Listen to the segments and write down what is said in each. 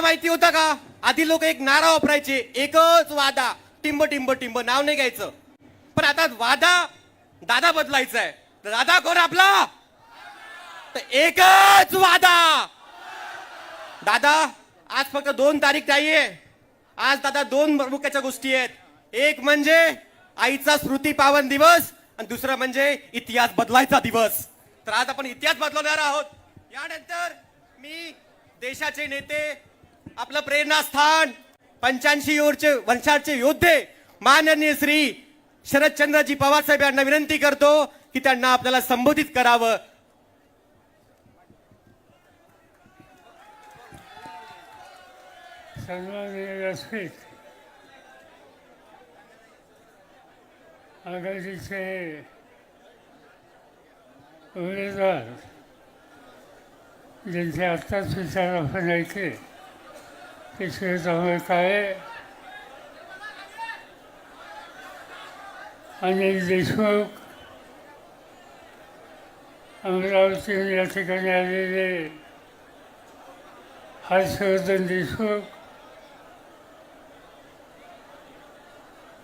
माहिती होतं का? आधी लोक एक नारा वापरायचे एकच वादा. टिंब टिंब टिंब. नाव नाही घ्यायचं. पण आता वादा दादा बदलायचा आहे. तर दादा कोण आपला? तर एकच वादा. दादा आज फक्त दोन तारीख नाहीये. आज दादा दोन प्रमुखाच्या गोष्टी आहेत. एक म्हणजे आईचा स्मृती पावन दिवस आणि दुसरा म्हणजे इतिहास बदलायचा दिवस. तर आज आपण इतिहास बदलवणार आहोत. यानंतर मी देशाचे नेते आपलं प्रेरणास्थान पंच्याऐंशी वर्षे वर्षाचे योद्धे. माननीय श्री शरदचंद्रजी पवार साहेब यांना विनंती करतो की त्यांना आपल्याला संबोधित करावं. आघाडीचे उमेदवार. ज्यांचे आत्ताच विचार आपण ऐकले. ते शिवतामय काळे अनिल देशमुख। अमरावतीहून या ठिकाणी आलेले हर्षवर्धन देशमुख।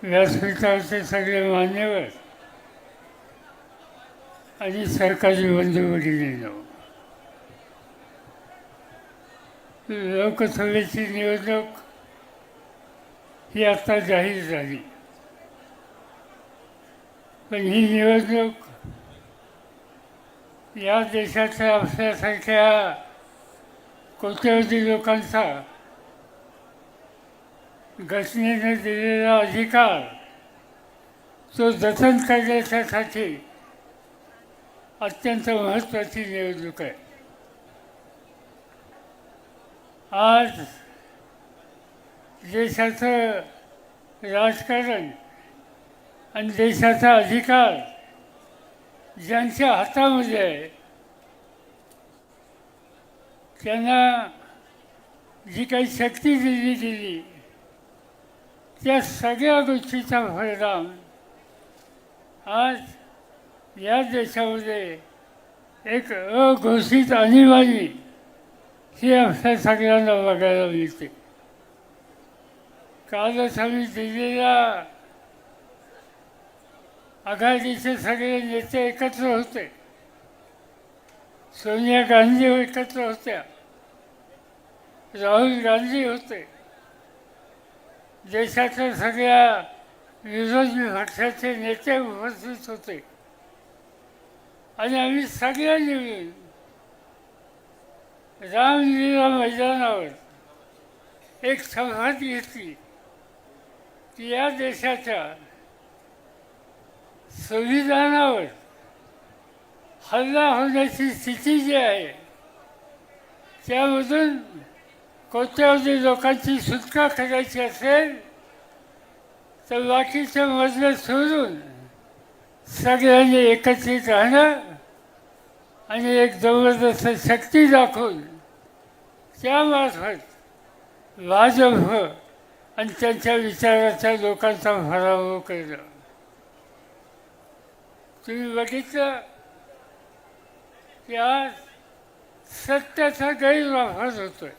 व्यासपीठावरचे सगळे मान्यवर. आणि सरकारी बंधू भगिनींनो लोकसभेची निवडणूक ही आता जाहीर झाली. पण ही निवडणूक या देशाच्या आपल्यासारख्या कोट्यवधी लोकांचा घटनेने दिलेला अधिकार तो जतन करण्याच्यासाठी अत्यंत महत्त्वाची निवडणूक आहे. आज देशाचं राजकारण आणि देशाचा अधिकार ज्यांच्या हातामध्ये आहे त्यांना जी काही शक्ती दिली गेली त्या सगळ्या गोष्टीचा परिणाम आज या देशामध्ये एक अघोषित आणीबाणी ही आमच्या सगळ्यांना बघायला मिळते कालच आम्ही दिल्लीला आघाडीचे सगळे नेते एकत्र होते सोनिया गांधी एकत्र होत्या राहुल गांधी होते देशाच्या सगळ्या विरोधी पक्षाचे नेते उपस्थित होते आणि आम्ही सगळ्यांनी मिळून रामलीला मैदानावर एक संवाद घेतली. की या देशाच्या संविधानावर हल्ला होण्याची स्थिती जी आहे त्यामधून कोट्यावधी लोकांची सुटका करायची असेल तर बाकीच्या मजलं सोडून सगळ्यांनी एकत्रित राहणं आणि एक जबरदस्त शक्ती दाखवून त्या मार्फत भाजप हो आणि त्यांच्या विचाराच्या लोकांचा पराभव केला. तुम्ही बघितलं? की आज सत्याचा गैरवापर होतोय.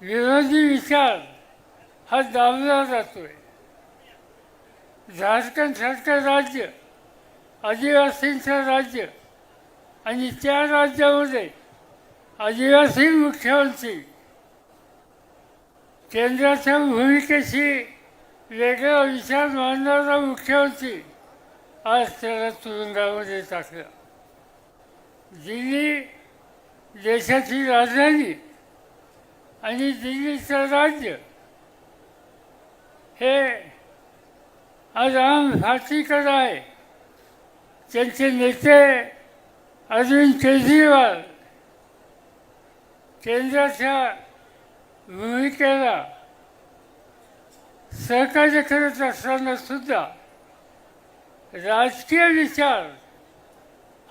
विरोधी विचार हा दाबला जातोय. झारखंडसारखं राज्य आदिवासींचं राज्य आणि त्या राज्यामध्ये आदिवासी मुख्यमंत्री. केंद्राच्या भूमिकेशी वेगळा विचार मांडणारा मुख्यमंत्री आज त्याला तुरुंगामध्ये टाकला. दिल्ली देशाची राजधानी आणि दिल्लीचं राज्य हे आज आम फाशीकडं आहे. त्यांचे नेते अरविंद केजरीवाल केंद्राच्या भूमिकेला सहकार्य करत असताना सुद्धा राजकीय विचार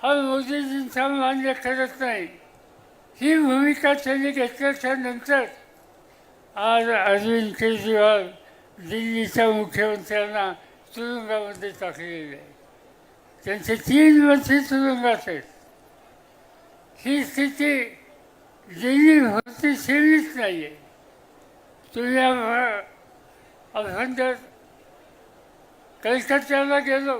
हा मोदीजींचा मान्य करत नाही. ही भूमिका त्यांनी घेतल्याच्या नंतर आज अरविंद केजरीवाल दिल्लीच्या मुख्यमंत्र्यांना तुरुंगामध्ये टाकलेले आहे त्यांचे तीन मंत्री तुरुंगात आहेत. ही स्थिती दिल्ली भरती सेवीच नाही आहे तुझ्या अभ्यंतर जर कलकत्त्याला गेलो.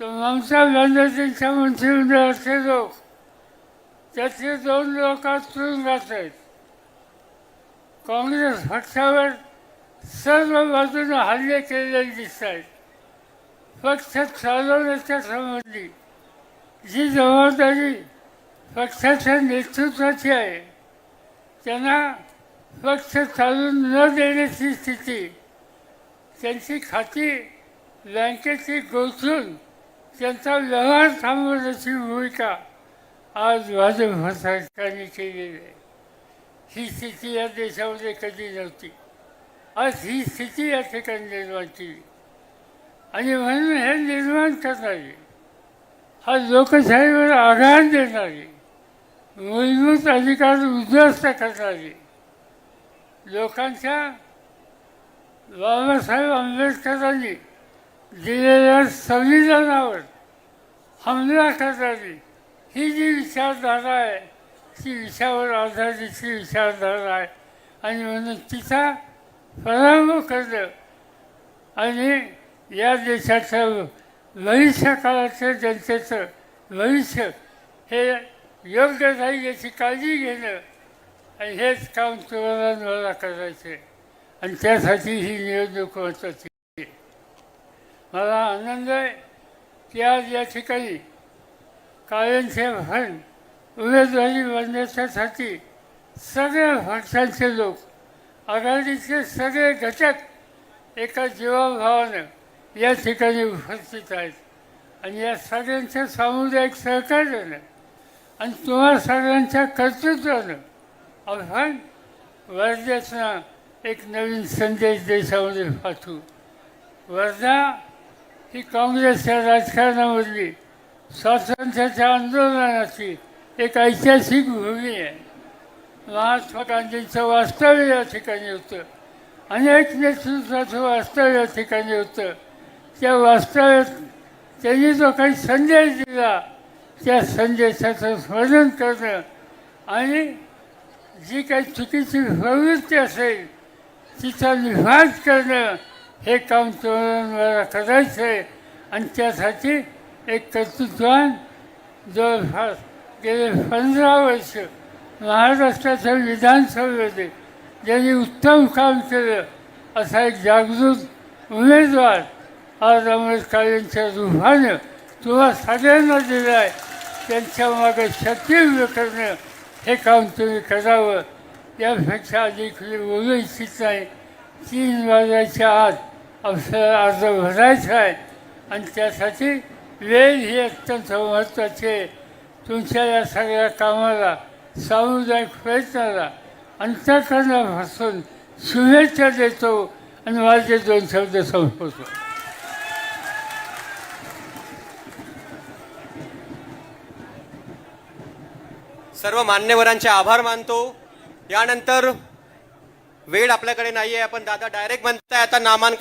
तर ममता बॅनर्जींच्या मंत्रिमंडळाचे लोक त्यातले दोन लोक आज तुरुंगात आहेत. काँग्रेस पक्षावर सर्व बाजूने हल्ले केलेले दिसत आहेत. पक्ष चालवण्याच्या संबंधी जी जबाबदारी पक्षाच्या नेतृत्वाची आहे. त्यांना पक्ष चालून न देण्याची स्थिती त्यांची खाती बँकेची गोचून त्यांचा व्यवहार थांबवण्याची भूमिका आज भाजप सरकारने केलेली आहे. ही स्थिती या देशामध्ये कधी नव्हती. आज ही स्थिती या ठिकाणी निर्माण केली. आणि म्हणून हे निर्माण करणारी हा लोकशाहीवर आघात देणारी मूलभूत अधिकार उद्ध्वस्त करणारी. लोकांच्या बाबासाहेब आंबेडकरांनी दिलेल्या संविधानावर हमला करणारी ही जी विचारधारा आहे ती विषयावर आधारितची विचारधारा आहे. आणि म्हणून तिचा पराभव करणं आणि या देशाचं भविष्य काळाचं जनतेचं भविष्य हे योग्य नाही याची काळजी घेणं. आणि हेच काम तुम्हाला मला करायचे. आणि त्यासाठी ही निवडणूक महत्वाची आहे. मला आनंद आहे की आज या ठिकाणी कायमचे फंड उमेदवारी बनण्याच्यासाठी सगळ्या पक्षांचे लोक आघाडीचे सगळे घटक एका जीवाभावानं या ठिकाणी उपस्थित आहेत. आणि या सगळ्यांच्या सामुदायिक सहकार्यानं आणि तुम्हा सगळ्यांच्या कर्तृत्वानं. वर्ध्याचा एक नवीन संदेश देशामध्ये पाठवू. वर्धा ही काँग्रेसच्या राजकारणामधली स्वातंत्र्याच्या आंदोलनाची एक ऐतिहासिक भूमी आहे. महात्मा गांधींचं वास्तव्य या ठिकाणी होतं. अनेक नेतृत्वाचं वास्तव्य या ठिकाणी होतं. त्या वास्तव्यात त्यांनी जो काही संदेश दिला त्या संदेशाचं स्मरण करणं आणि जी काही चुकीची प्रवृत्ती असेल तिचा निवास करणं हे काम तुम्हाला करायचं आहे आणि त्यासाठी एक कर्तृत्वान जवळपास गेले पंधरा वर्ष महाराष्ट्राच्या विधानसभेमध्ये ज्यांनी उत्तम काम केलं असा एक जागृत उमेदवार आज आंबेडकरांच्या रूपानं किंवा सगळ्यांना दिलं आहे त्यांच्या मागे शक्ती करणं हे काम तुम्ही करावं. यापेक्षा अधिक बोलू इच्छित नाही. तीन वाजायच्या आत आपल्याला अर्ज भरायचा आहे. आणि त्यासाठी वेळ ही अत्यंत महत्त्वाची आहे. तुमच्या या सगळ्या कामाला सामुदायिक प्रयत्नाला अंतकरणापासून शुभेच्छा देतो. आणि माझे दोन शब्द संपवतो. सर्व मान्यवरांचे आभार मानतो. यानंतर वेळ आपल्याकडे नाहीये आपण दादा डायरेक्ट म्हणताय आता नामांकन